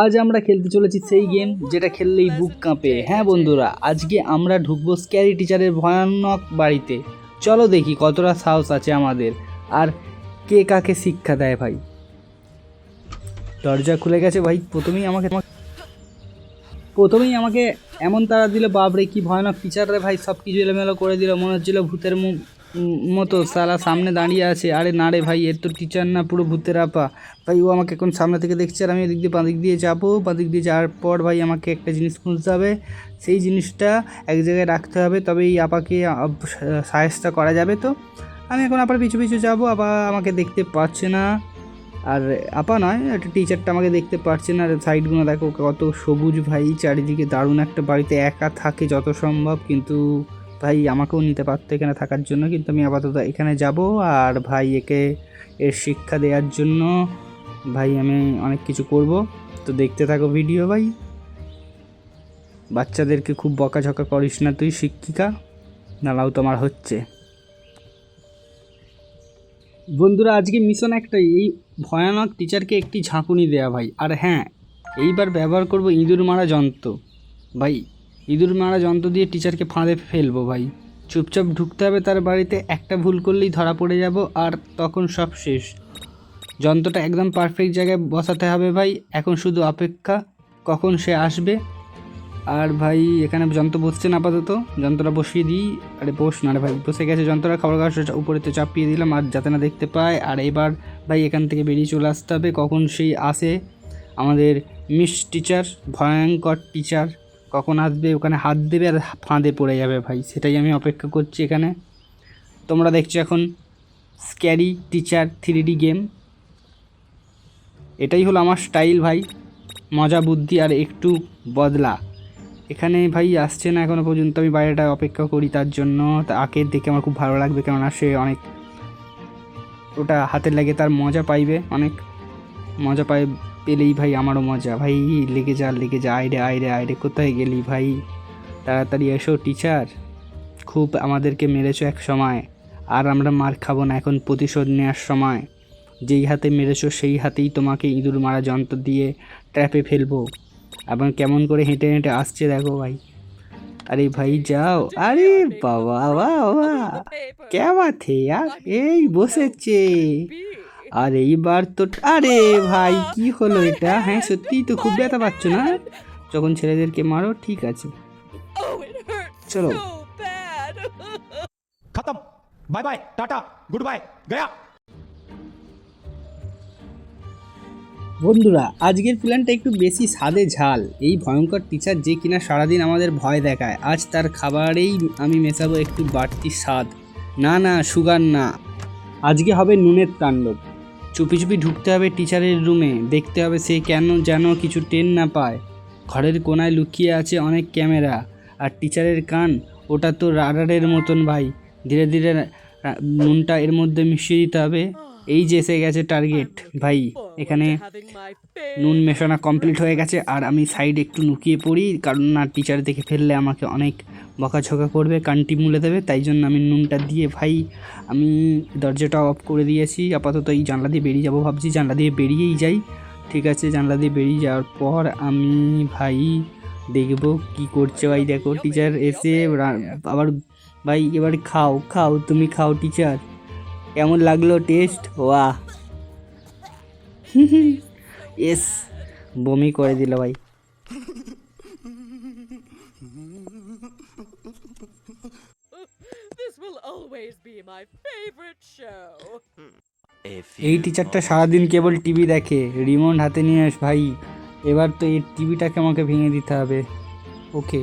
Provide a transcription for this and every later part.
আজ আমরা খেলতে চলেছি সেই গেম যেটা খেললেই বুক কাঁপে। হ্যাঁ বন্ধুরা, আজকে আমরা ঢুকবো স্ক্যারি টিচারের ভয়ানক বাড়িতে। চলো দেখি কতটা সাহস আছে আমাদের। আর কে কাকে শিক্ষা দেয় ভাই? দরজা খুলে গেছে ভাই, প্রথমেই আমাকে প্রথমেই আমাকে এমন তারা দিল বাবরে কি ভয়ানক টিচার রে ভাই সব কিছু এলোমেলো করে দিল, মনে হচ্ছিল ভূতের মুখ মতো সালা সামনে দাঁড়িয়ে আছে। আরে না রে ভাই, এর তো টিচার না? পুরো ভূতের আপা। ভাই, ও আমাকে এখন সামনে থেকে দেখছে আর আমি এদিক দিয়ে বাঁদিক দিয়ে যাব। বাঁদিক দিয়ে যাওয়ার পর ভাই, আমাকে একটা জিনিস খুঁজতে হবে। সেই জিনিসটা এক জায়গায় রাখতে হবে। তবে এই আপাকে সাহেসটা করা যাবে তো। আমি এখন আপার পিছু পিছু যাব। আপা আমাকে দেখতে পাচ্ছে না। আর আপা নয়, একটা টিচারটা আমাকে দেখতে পারছে না। আর সাইডগুলো দেখো, কত সবুজ ভাই। চারিদিকে দারুণ একটা বাড়িতে একা থাকে যত সম্ভব। কিন্তু ভাই আমাকেও নিতে পারতো এখানে থাকার জন্য, কিন্তু আমি আপাতত এখানে যাব আর ভাই একে এর শিক্ষা দেওয়ার জন্য ভাই আমি অনেক কিছু করব। তো দেখতে থাকো ভিডিও ভাই। বাচ্চাদেরকে খুব বকাঝকা করিস না তুই, শিক্ষিকা। নালাও তোমার হচ্ছে। বন্ধুরা, আজকে মিশন একটাই, এই ভয়ানক টিচারকে একটি ঝাঁকুনি দেয়া ভাই। আর হ্যাঁ এইবার ব্যবহার করব ইঁদুর মারা যন্ত্র। ভাই ইঁদুর মারা যন্ত্র দিয়ে টিচারকে ফাঁদে ফেলব ভাই। চুপচাপ ঢুকতে হবে তার বাড়িতে, একটা ভুল করলেই ধরা পড়ে যাব আর তখন সব শেষ। যন্ত্রটা একদম পারফেক্ট জায়গায় বসাতে হবে ভাই, এখন শুধু অপেক্ষা, কখন সে আসবে। আর ভাই, এখানে যন্ত্র বসছে না আপাতত, যন্ত্রটা বসিয়ে দিই। আরে বস না রে ভাই, বসে গেছে যন্ত্রটা, খাবার গাছটা উপরেতে চাপিয়ে দিলাম আর যাতে না দেখতে পায়। আর এবার ভাই, এখান থেকে বেরিয়ে চলে আসতে হবে, কখন সেই আসে। আমাদের মিস টিচার ভয়ঙ্কর টিচার কখন আসবে, ওখানে হাত দেবে আর ফাঁদে পড়ে যাবে ভাই। সেটাই আমি অপেক্ষা করছি এখানে। তোমরা দেখছ এখন স্ক্যারি টিচার থ্রি গেম এটাই হলো আমার স্টাইল ভাই, মজা, বুদ্ধি আর একটু বদলা। এখানে ভাই আসছে না এখনও পর্যন্ত, আমি বাইরেটা অপেক্ষা করি তার জন্য। তা তাকে দেখে আমার খুব ভালো লাগবে, কেননা সে অনেক ওটা হাতে লাগে, তার মজা পাইবে, অনেক মজা পাই পেলেই ভাই আমারও মজা। ভাই লেগে যা লেগে যা আইরে আইরে আইরে কোথায় গেলি ভাই? তাড়াতাড়ি এসো টিচার খুব আমাদেরকে মেরেছো এক সময় আর আমরা মার খাব না এখন প্রতিশোধ নেওয়ার সময়। যেই হাতে মেরেছো সেই হাতেই তোমাকে ইঁদুর মারা যন্ত্র দিয়ে ট্র্যাপে ফেলব। এবং কেমন করে হেঁটে হেঁটে আসছে দেখো ভাই। আরে ভাই যাও। আরে বাবা বাবা কে বাথে আর এই বসেছে। আর এইবার তো আরে ভাই কি হলো এটা? হ্যাঁ সত্যিই তো খুব ব্যথা পাচ্ছ না? যখন ছেলেদেরকে মারো ঠিক আছে। চলো। খতম। Bye bye tata good bye গয়া। বন্ধুরা আজকের প্ল্যানটা একটু বেশি স্বাদে ঝাল। এই ভয়ঙ্কর টিচার যে কিনা সারাদিন আমাদের ভয় দেখায় আজ তার খাবারেই আমি মেশাবো একটু বাড়তি স্বাদ। না না সুগার না। আজকে হবে নুনের তাণ্ডব। চুপি চুপি ঢুকতে হবে টিচারের রুমে, দেখতে হবে সে কেন যেন কিছু টেন না পায়। ঘরের কোনায় লুকিয়ে আছে অনেক ক্যামেরা, আর টিচারের কান, ওটা তো রাডারের মতন ভাই। ধীরে ধীরে নুনটা এর মধ্যে মিশিয়ে দিতে হবে। এই যে এসে গেছে টার্গেট ভাই এখানে নুন মেশানো কমপ্লিট হয়ে গেছে আর আমি সাইডে একটু লুকিয়ে পড়ি কারণ না টিচার দেখে ফেললে আমাকে অনেক বকাঝকা করবে কানটি মুলে দেবে তাই জন্য আমি নুনটা দিয়ে ভাই আমি দরজাটা অফ করে দিয়েছি আপাতত এই জানলা দিয়ে বেরিয়ে যাব ভাবছি জানলা দিয়ে বেরিয়েই যাই ঠিক আছে জানলা দিয়ে বেরিয়ে যাওয়ার পর আমি ভাই দেখব কি করছে ভাই দেখো টিচার এসে আবার ভাই এবার খাও খাও তুমি খাও টিচার কেমন লাগল টেস্ট ওয়াহ এস বমি করে দিল ভাই. এই টিচারটা সারাদিন কেবল টিভি দেখে রিমোট হাতে নিয়ে আস ভাই। এবার তো এই টিভিটাকে আমাকে ভেঙে দিতে হবে। ওকে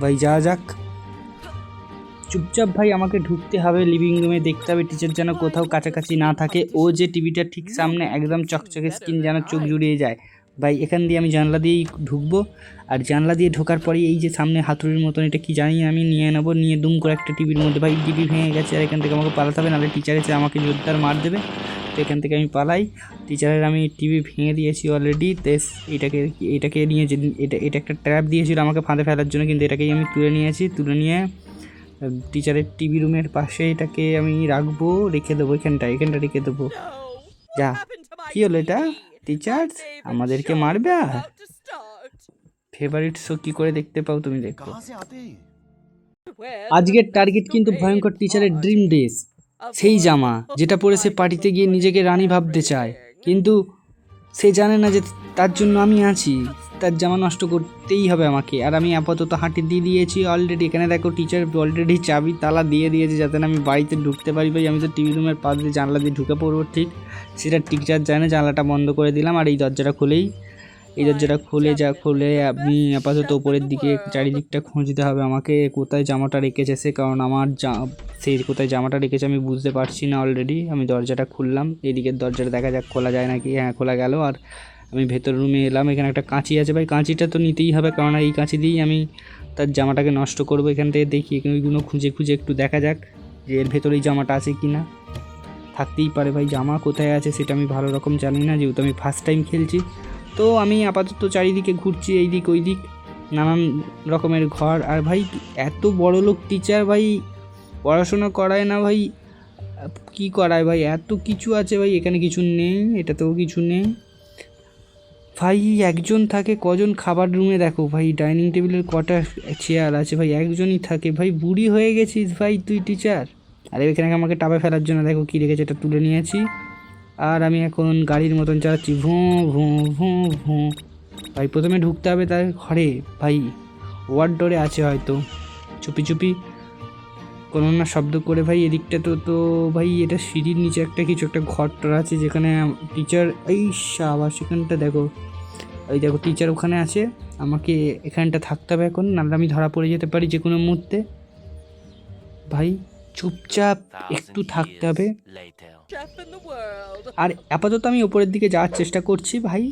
ভাই যা যাক। চুপচাপ ভাই আমাকে ঢুকতে হবে লিভিং রুমে দেখতে হবে টিচার যেন কোথাও কাছাকাছি না থাকে। ও যে টিভিটা ঠিক সামনে একদম চকচকে স্কিন যেন চোখ জুড়িয়ে যায়। ভাই, এখান দিয়ে আমি জানলা দিয়েই ঢুকবো। আর জানলা দিয়ে ঢোকার পরেই এই যে সামনে হাতুড়ির মতন এটা কি জানি আমি নিয়ে নেব, নিয়ে দুম করে একটা টিভির মধ্যে। ভাই টিভি ভেঙে গেছে আর এখান থেকে আমাকে পালাতে হবে, নাহলে টিচার এসে আমাকে জোরদার মার দেবে। তো এখান থেকে আমি পালাই। টিচারের আমি টিভি ভেঙে দিয়েছি অলরেডি তেস এটাকে এটাকে নিয়ে যে এটা এটা একটা ট্র্যাপ দিয়েছিল আমাকে ফাঁদে ফেলার জন্য, কিন্তু এটাকেই আমি তুলে নিয়েছি। তুলে নিয়ে টিচারের টিভি রুমের পাশে এটাকে আমি রাখব রেখে দেবো এখানটা এখানটা রেখে দেবো। যা। কি হলো এটা? টিচার আমাদেরকে মারবে? ফেভারিট শো কি করে দেখতে পাও তুমি দেখো। আজকের টার্গেট কিন্তু ভয়ঙ্কর টিচারের ড্রিম ড্রেস সেই জামা যেটা পরে সে পার্টিতে গিয়ে নিজেকে রানী ভাবতে চায়। কিন্তু সে জানে না যে তার জন্য আমি আছি। তার জামা নষ্ট করতেই হবে আমাকে। আর আমি আপাতত হাঁটি দিয়ে দিয়েছি অলরেডি এখানে দেখো টিচার অলরেডি চাবি, তালা দিয়ে দিয়েছে যাতে না আমি বাড়িতে ঢুকতে পারি ভাই। আমি তো টিভি রুমের পাশ দিয়ে জানলা দিয়ে ঢুকে পড়ব, ঠিক? সেটা টিচার জানে, জানলাটা বন্ধ করে দিলাম আর এই দরজাটা খুলেই এই দরজাটা খুলে যা, খুলে আমি আপাতত উপরের দিকে চারিদিকটা খুঁজতে হবে। আমাকে কোথায় জামাটা রেখেছে সে? কারণ আমার জা সেই কোথায় জামাটা রেখেছে আমি বুঝতে পারছি না অলরেডি আমি দরজাটা খুললাম, এদিকের দরজাটা দেখা যাক খোলা যায় নাকি? হ্যাঁ খোলা গেল। আর আমি ভেতর রুমে এলাম, এখানে একটা কাঁচি আছে ভাই। কাঁচিটা তো নিতেই হবে, কারণ এই কাঁচি দিয়েই আমি তার জামাটাকে নষ্ট করব এখান থেকে। দেখি ওইগুলো খুঁজে খুঁজে একটু দেখা যাক যে এর ভেতরেই জামাটা আছে কি না থাকতেই পারে ভাই, জামা কোথায় আছে সেটা আমি ভালো রকম জানি না। যেহেতু আমি ফার্স্ট টাইম খেলছি তো আমি আপাতত চারিদিকে ঘুরছি এই দিক ওই দিক নানান রকমের ঘর। আর ভাই, এত বড় লোক টিচার ভাই, পড়াশোনা করায় না ভাই। কি করায় ভাই? এত কিছু আছে ভাই, এখানে কিছু নেই, এটাতেও কিছু নেই। ভাই, একজন থাকে, কজন খাবার রুমে দেখো ভাই ডাইনিং টেবিলের কটা চেয়ার আছে ভাই, একজনই থাকে। ভাই, বুড়ি হয়ে গেছিস ভাই তুই টিচার আরে, এখানে আমাকে টাবে ফেলার জন্য দেখো কী রেখেছে, এটা তুলে নিয়েছি। আর আমি এখন গাড়ির মতন চালাচ্ছি, ভুঁ ভুঁ ভুঁ ভুঁ। ভাই, প্রথমে ঢুকতে হবে তার ঘরে। ভাই, ওয়ার্ড ডোরে আছে হয়তো। চুপি চুপি। কোনো না শব্দ করে, ভাই, এদিকটা তো তো, ভাই, এটা সিঁড়ির নিচে একটা কিছু একটা ঘর টর আছে যেখানে টিচার এই আবার সেখানটা দেখো। ওই দেখো টিচার ওখানে আছে। আমাকে এখানটা থাকতে হবে এখন, নাহলে আমি ধরা পড়ে যেতে পারি যে কোনো মুহূর্তে। ভাই, চুপচাপ একটু থাকতে হবে। আর আপাতত আমি ওপরের দিকে যাওয়ার চেষ্টা করছি, ভাই।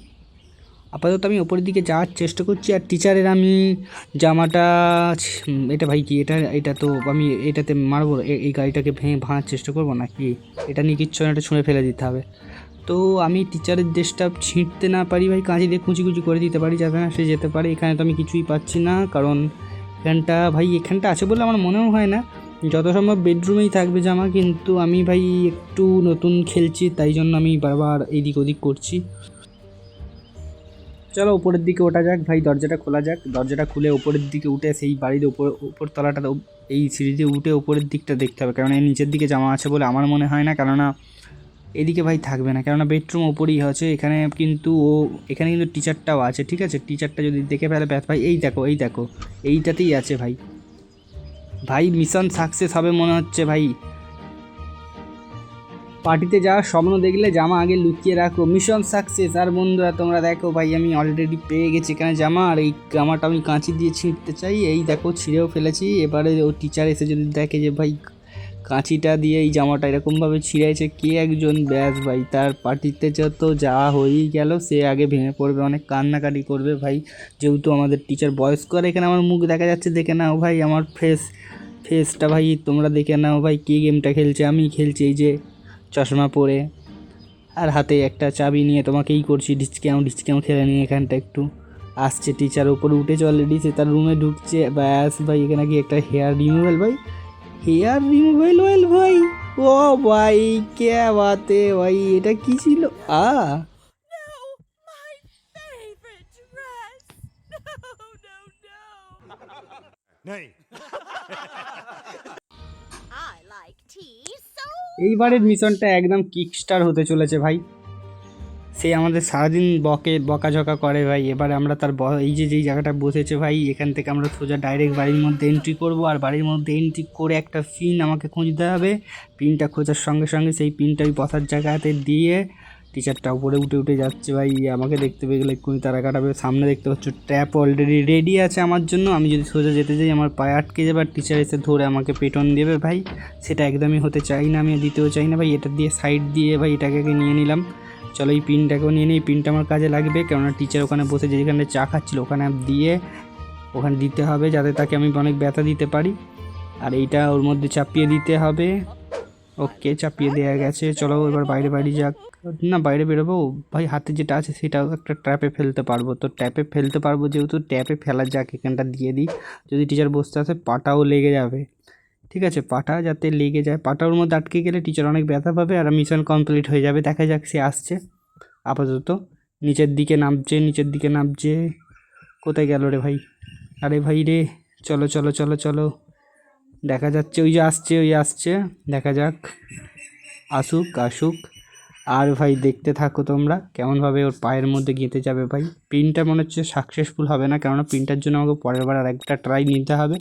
আপাতত আমি ওপরের দিকে যাওয়ার চেষ্টা করছি, আর টিচারের আমি জামাটা এটা ভাই কি, এটা এটা তো আমি এটাতে মারবো এই গাড়িটাকে ভেঙে ভাঙার চেষ্টা করব না কি এটা নিয়ে কিচ্ছু না, এটা ছুঁড়ে ফেলে দিতে হবে। তো আমি টিচারের দেশটা ছিঁড়তে না পারি, ভাই কাঁচি দিয়ে কুচি কুচি করে দিতে পারি, যাতে না সে যেতে পারে। এখানে তো আমি কিছুই পাচ্ছি না, কারণ এখানটা, ভাই, এখানটা আছে বলে আমার মনেও হয় না। যত সম্ভব বেডরুমেই থাকবে জামা, কিন্তু আমি ভাই একটু নতুন খেলছি, তাই জন্য আমি বারবার এদিক ওদিক করছি। চলো উপরের দিকে ওঠা যাক, ভাই দরজাটা খোলা যাক। দরজাটা খুলে উপরের দিকে উঠে সেই বাড়ির উপর উপর তলাটা এই সিঁড়িতে উঠে উপরের দিকটা দেখতে হবে কারণ এই নিচের দিকে জামা আছে বলে আমার মনে হয় না, কেননা এদিকে ভাই থাকবে না, কেননা বেডরুম ওপরেই আছে, এখানে কিন্তু ও, এখানে কিন্তু টিচারটাও আছে, ঠিক আছে? টিচারটা যদি দেখে ফেলে, ব্যাস ভাই, এই দেখো এই দেখো, এইটাতেই আছে ভাই। ভাই মিশন সাকসেস হবে মনে হচ্ছে ভাই। পার্টিতে যাওয়ার স্বপ্ন দেখলে জামা আগে লুকিয়ে রাখো। মিশন সাকসেস আর বন্ধুরা, তোমরা দেখো ভাই, আমি অলরেডি পেয়ে গেছি এখানে জামা। আর এই জামাটা আমি কাঁচি দিয়ে ছিঁড়তে চাই। এই দেখো, ছিঁড়েও ফেলেছি। এবারে ও টিচার এসে যদি দেখে যে ভাই কাঁচিটা দিয়ে এই জামাটা এরকমভাবে ছিঁড়েছে। কে একজন? ব্যাস ভাই, তার পার্টিতে যত যাওয়া হয়েই গেল, সে আগে ভেঙে পড়বে, অনেক কান্নাকাটি করবে ভাই। যেহেতু আমাদের টিচার বয়স্ক এখানে আমার মুখ দেখা যাচ্ছে, দেখে নাও ভাই, আমার ফেস ফেসটা ভাই, তোমরা দেখে নাও ভাই, কে গেমটা খেলছে? আমি খেলছি, এই যে চশমা পরে। আর হাতে একটা চাবি নিয়ে তোমাকেই করছি ডিসকাউন্ট ডিসকাউন্ট খেলে নিয়ে এখানটা একটু। আসছে টিচার ওপরে উঠেছে অলরেডি সে তার রুমে ঢুকছে, ব্যাস ভাই, এখানে কি একটা হেয়ার রিমুভাল ভাই। হেয়ার রিমুভাল ওয়েল ভাই ও ভাই কে বাতে ভাই এটা কি ছিল? আ? No, my favorite dress. No, no, no. नहीं I like tea so এইবারের মিশনটা একদম কিকস্টার হতে চলেছে ভাই। সে আমাদের সারাদিন বকে, বকাঝকা করে ভাই। এবারে আমরা তার এই যে, যেই জায়গাটা বসেছে ভাই, এখান থেকে আমরা সোজা ডাইরেক্ট বাড়ির মধ্যে এন্ট্রি করব। আর বাড়ির মধ্যে এন্ট্রি করে একটা পিন আমাকে খুঁজতে হবে। পিনটা খোঁজার সঙ্গে সঙ্গে সেই পিনটা ওই বসার জায়গাতে দিয়ে টিচারটা উপরে উঠে উঠে যাচ্ছে ভাই। আমাকে দেখতে পেয়ে গেলে এক্ষুনি তারা কাটাবে সামনে দেখতে পাচ্ছ ট্যাপ অলরেডি রেডি আছে আমার জন্য। আমি যদি সোজা যেতে যাই, আমার পায়ে আটকে যাবে। আর টিচার এসে ধরে আমাকে পেটন দেবে ভাই। সেটা একদমই হতে চাই না, আমি দিতেও চাই না ভাই। এটা দিয়ে সাইড দিয়ে ভাই এটাকে নিয়ে নিলাম। চলো এই পিনটাকেও নিয়ে নিই। পিনটা আমার কাজে লাগবে, কেননা টিচার ওখানে বসে যেখানে চা খাচ্ছিল ওখানে দিয়ে ওখানে দিতে হবে যাতে তাকে আমি অনেক ব্যথা দিতে পারি। আর এইটা ওর মধ্যে চাপিয়ে দিতে হবে। ওকে, চাপিয়ে দেওয়া গেছে। চলো এবার বাইরে বাইরে যাক। না, বাইরে বেরোবো। ভাই, হাতে যেটা আছে সেটাও একটা ট্র্যাপে ফেলতে পারব। তো ট্যাপে ফেলতে পারব যেহেতু ট্যাপে ফেলা যাক, এখানটা দিয়ে দিই। যদি টিচার বসতে আসে, পাটাও লেগে যাবে। ঠিক আছে, পাটা যাতে লেগে যায়। পাটা ওর মধ্যে আটকে গেলে টিচার অনেক ব্যথা পাবে আর মিশন কমপ্লিট হয়ে যাবে। দেখা যাক, সে আসছে। আপাতত নিচের দিকে নামছে, নিচের দিকে নামছে। কোথায় গেল রে ভাই? আরে ভাই রে, চলো চলো চলো চলো। দেখা যাচ্ছে, ওই যে আসছে, ওই আসছে। দেখা যাক। আসুক আসুক। আর ভাই দেখতে থাকো তোমরা, কেমনভাবে ওর পায়ের মধ্যে গেঁথে যাবে ভাই। পিনটা মনে হচ্ছে সাকসেসফুল হবে না, কেননা পিনটার জন্য আমাকে পরের বার আর একটা ট্রাই নিতে হবে।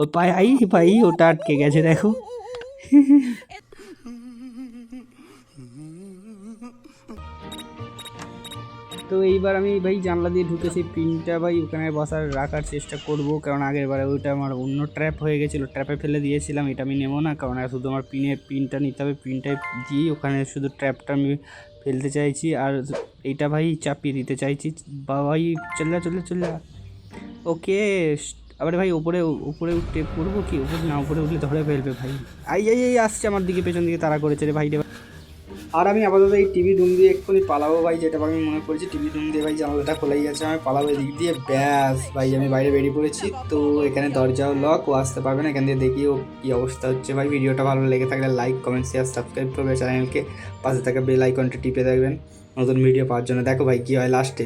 ওর পায়ে, আই ভাই, ওটা আটকে গেছে, দেখো। তো এইবার আমি ভাই জানলা দিয়ে ঢুকে সেই পিনটা ভাই ওখানে বসার রাখার চেষ্টা করব কারণ আগের বারে ওইটা আমার অন্য ট্র্যাপ হয়ে গেছিল ট্র্যাপে ফেলে দিয়েছিলাম এটা আমি নেব না কারণ শুধু আমার পিনের পিনটা নিতে হবে পিনটা দিয়েই ওখানে শুধু ট্র্যাপটা আমি ফেলতে চাইছি আর এইটা ভাই চাপিয়ে দিতে চাইছি বা ভাই চলে যা চলে যা, ওকে আবার ভাই উপরে উপরে উঠতে করব কি? উপরে না উপরে উঠলে ধরে ফেলবে ভাই। আই আই আসছে আমার দিকে পেছন দিকে তারা করেছে রে ভাই রে আর আমি আপাতত এই টিভি রুম দিয়ে এক্ষুনি পালাবো ভাই, যেটা আমি মনে করছি টিভি রুম দিয়ে ভাই জানালাটা খোলাই আছে আমি পালাবো এদিক দিয়ে, ব্যাস ভাই, আমি বাইরে বেরিয়ে পড়েছি, তো এখানে দরজাও লক ও আসতে পারবে না, এখান দিয়ে দেখি ও কী অবস্থা হচ্ছে ভাই, ভিডিওটা ভালো লেগে থাকলে লাইক কমেন্ট শেয়ার সাবস্ক্রাইব করবে চ্যানেলকে পাশে থাকা বেল আইকনটা টিপে দেখবেন নতুন ভিডিও পাওয়ার জন্য। দেখো ভাই, কী হয় লাস্টে